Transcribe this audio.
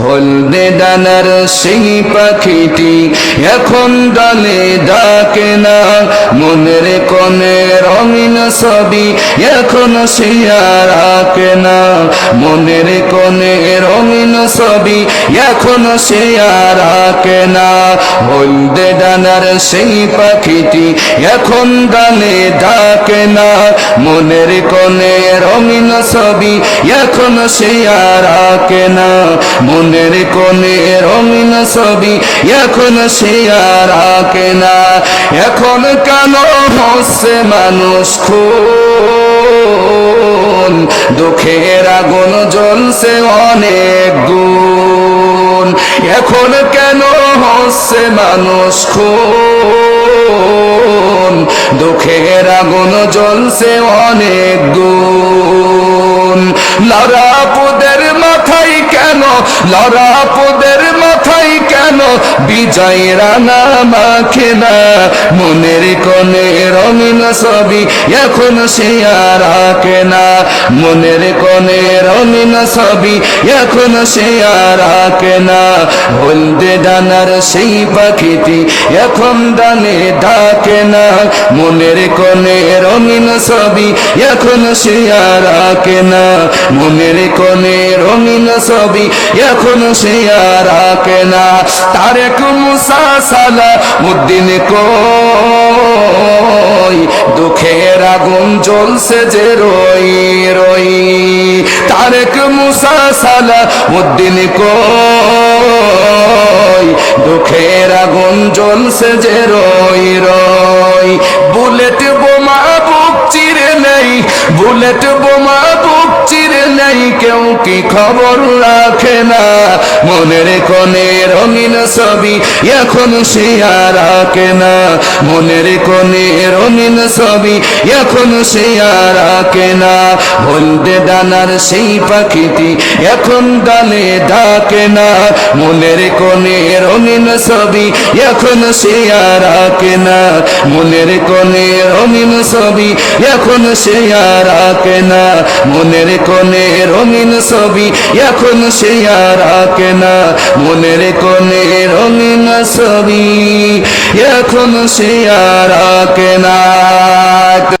হলদে ডানার সেই পাখিটি এখন দলে মনের কোণে রঙিন ছবি এখন আর আঁকে না। মনের কোণে রঙিন ছবি এখন আর আঁকে না। হলদে ডানার সেই পাখিটি এখন ডালে ডাকে না। মনের কোণে রঙিন ছবি এখন আর আঁকে না। মনের কোণে রঙিন ছবি এখন আর আঁকে না। এখন কেন হচ্ছে মানুষ খুন? দুঃখের আগুন জ্বলছে অনেক গুণ। এখন কেন হচ্ছে মানুষ খুন? দুঃখের আগুন জ্বলছে অনেক গুণ। লড়াপুদের মাথায় কেন, লড়াপুদের মাথায় কেন বিজয় রানা মাখে না। মনের কোণে রঙিন ছবি এখন সে আর আঁকে না। মনের কোণে রঙিন ছবি এখন সে আর আঁকে না। হলদে ডানার সেই পাখিটি এখন ডানে ডাকে না। মনের কোণে রঙিন ছবি এখন সে আর আঁকে না। মনের কোণে রঙিন ছবি এখন সে আর আঁকে না। তারেক মুসা সালা উদ্দিন কই? দুঃখের আগুন জ্বলছে যে রই রই। তারেক মুসা সালা উদ্দিন কই? দুঃখের আগুন জ্বলছে যে রই রই। বুলেট বোমা বুক চিরে নেই, বুলেট বোমা নেই কেউ কি খবর রাখে না। মনের কোণে রঙিন ছবি এখন সে আর আঁকে না। মনের কোণে রঙিন ছবি এখন সে আর আঁকে না। হলদে ডানার সেই পাখিটি এখন ডালে ডাকে না। মনের কোণে রঙিন ছবি এখন সে আর আঁকে না। মনের কোণে রঙিন ছবি এখন সে আর আঁকে না। মনের কোণে রঙিন ছবি, এখন সে আর আঁকে না। মনের কোণে রঙিন ছবি, এখন সে আর আঁকে না।